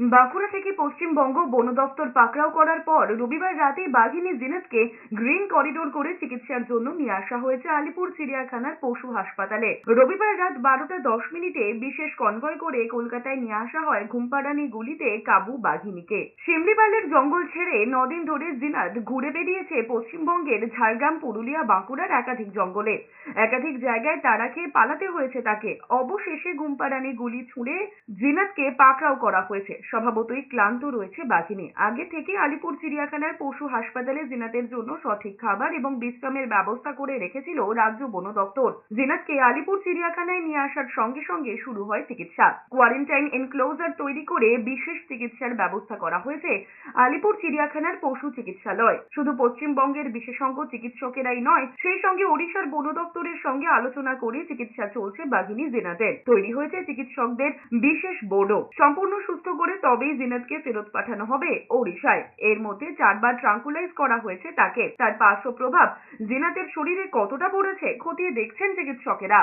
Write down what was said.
বাঁকুড়া থেকে পশ্চিমবঙ্গ বন দপ্তর পাকড়াও করার পর রবিবার রাতে বাঘিনী জিনাতকে গ্রিন করিডোর করে চিকিৎসার জন্য নিয়ে আসা হয়েছে আলিপুর চিড়িয়াখানার পশু হাসপাতালে। রবিবার রাত বারোটা দশ মিনিটে বিশেষ কনভয় করে কলকাতায় নিয়ে আসা হয় ঘুমপাড়ানি গুলিতে কাবু বাঘিনীকে। শিমলিপালের জঙ্গল ছেড়ে নদিন ধরে জিনাত ঘুরে বেরিয়েছে পশ্চিমবঙ্গের ঝাড়গ্রাম, পুরুলিয়া, বাঁকুড়ার একাধিক জঙ্গলে। একাধিক জায়গায় তাড়া খেয়ে পালাতে হয়েছে তাকে। অবশেষে ঘুমপাড়ানি গুলি ছুঁড়ে জিনাতকে পাকড়াও করা হয়েছে। স্বভাবতই ক্লান্ত রয়েছে বাঘিনী। আগে থেকে আলিপুর চিড়িয়াখানার পশু হাসপাতালে জিনাতের জন্য সঠিক খাবার এবং বিশ্রামের ব্যবস্থা করে রেখেছিল রাজ্য বন দপ্তর। জিনাতকে আলিপুর চিড়িয়াখানায় নিয়ে আসার সঙ্গে সঙ্গে শুরু হয় চিকিৎসা। কোয়ারেন্টাইন এনক্লোজার তৈরি করে বিশেষ চিকিৎসার ব্যবস্থা করা হয়েছে আলিপুর চিড়িয়াখানার পশু চিকিৎসালয়। শুধু পশ্চিমবঙ্গের বিশেষজ্ঞ চিকিৎসকেরাই নয়, সেই সঙ্গে ওড়িশার বন দপ্তরের সঙ্গে আলোচনা করে চিকিৎসা চলছে বাঘিনী জিনাতের। তৈরি হয়েছে চিকিৎসকদের বিশেষ বোর্ডও। সম্পূর্ণ সুস্থ করে তবেই জিনাতকে ফেরত পাঠানো হবে ওড়িশায়। এর মধ্যে চারবার ট্রাঙ্কুলাইজ করা হয়েছে তাকে। তার পার্শ্ব প্রভাব জিনাতের শরীরে কতটা পড়েছে খতিয়ে দেখছেন চিকিৎসকেরা।